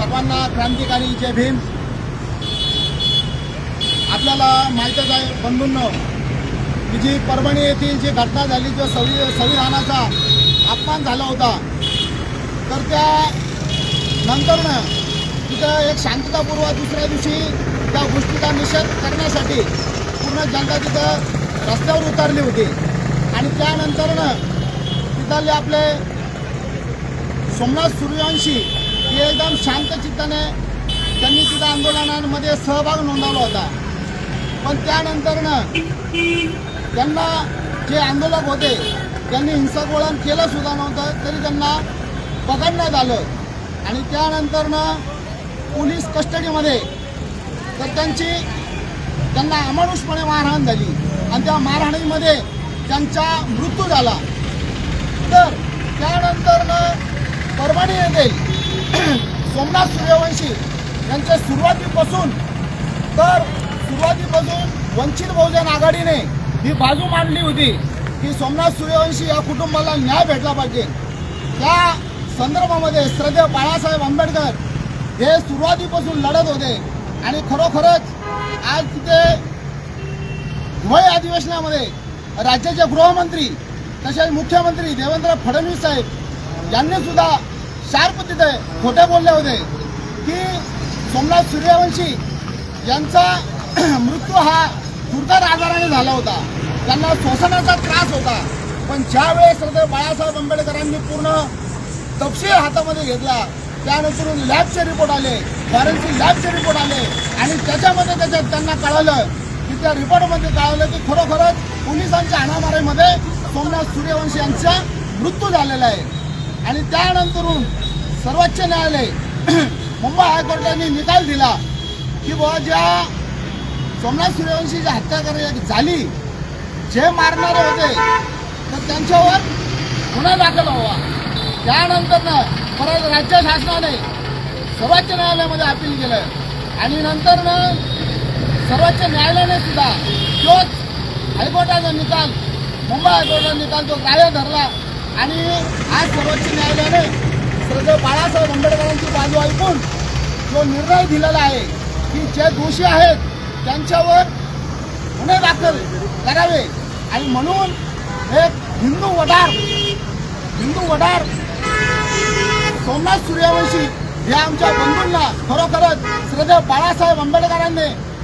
क्रांतिकारी जय भीम. आपल्याला माहीतच आहे बंधूंनो की जी परभणी येथील जी घटना झाली जो संवि संविधानाचा अपमान झाला होता तर त्या नंतरनं तिथं एक शांततापूर्व दुसऱ्या दिवशी त्या गोष्टीचा निषेध करण्यासाठी पूर्ण जनता तिथं रस्त्यावर उतरली होती. आणि त्यानंतरनं तिथले आपले सोमनाथ सूर्यवंशी ते एकदम शांत चित्ताने त्यांनी तिथं आंदोलनांमध्ये सहभाग नोंदवला होता. पण त्यानंतरनं त्यांना जे आंदोलक होते त्यांनी हिंसक वळण केलं सुद्धा नव्हतं तरी त्यांना पकडण्यात आलं. आणि त्यानंतरनं पोलीस कस्टडीमध्ये तर त्यांची त्यांना अमानुषपणे मारहाण झाली. आणि त्या मारहाणीमध्ये त्यांचा मृत्यू झाला. तर त्यानंतरनं परभणी येथे सोमनाथ सूर्यवंशी यांच्या सुरुवातीपासून तर सुरुवातीपासून वंचित बहुजन आघाडीने ही बाजू मांडली होती की सोमनाथ सूर्यवंशी या कुटुंबाला न्याय भेटला पाहिजे. त्या संदर्भामध्ये श्रद्धेय बाळासाहेब आंबेडकर हे सुरुवातीपासून लढत होते आणि खरोखरच आज तिथे हिवाळी अधिवेशनामध्ये राज्याचे गृहमंत्री तसेच मुख्यमंत्री देवेंद्र फडणवीस साहेब यांनी सुद्धा शार्प तिथे खोट्या बोलले होते. की सोमनाथ सूर्यवंशी यांचा मृत्यू हा दुर्धर आजाराने झाला होता. त्यांना श्वसनाचा त्रास होता. पण ज्या वेळेस बाळासाहेब आंबेडकरांनी पूर्ण तपशील हातामध्ये घेतला त्यानंतर लॅबचे रिपोर्ट आले फॉरेन्सिक लॅबचे रिपोर्ट आले आणि त्याच्यामध्ये त्याच्यात त्यांना कळालं की त्या रिपोर्टमध्ये कळालं की खरोखरच पोलिसांच्या हाणामारीमध्ये सोमनाथ सूर्यवंशी यांचा मृत्यू झालेला आहे. आणि त्यानंतरून सर्वोच्च न्यायालय मुंबई हायकोर्टाने निकाल दिला की बुवा ज्या सोमनाथ सूर्यवंशीची हत्या कर झाली जे मारणारे होते तर त्यांच्यावर गुन्हा दाखल व्हावा. त्यानंतर परत राज्य शासनाने सर्वोच्च न्यायालयामध्ये अपील केलं. आणि नंतरनं सर्वोच्च न्यायालयाने सुद्धा तोच हायकोर्टाचा निकाल मुंबई हायकोर्टाचा निकाल तो ग्राह्य धरला. आणि आज सर्वोच्च न्यायालयाने श्रद्धेय बाळासाहेब आंबेडकरांची बाजू ऐकून जो निर्णय दिलेला आहे की जे दोषी आहेत त्यांच्यावर गुन्हे दाखल करावे. आणि म्हणून एक हिंदू वडार हिंदू वडार सोमनाथ सूर्यवंशी या आमच्या बंधूंना खरोखरच श्रद्धे बाळासाहेब आंबेडकरांनी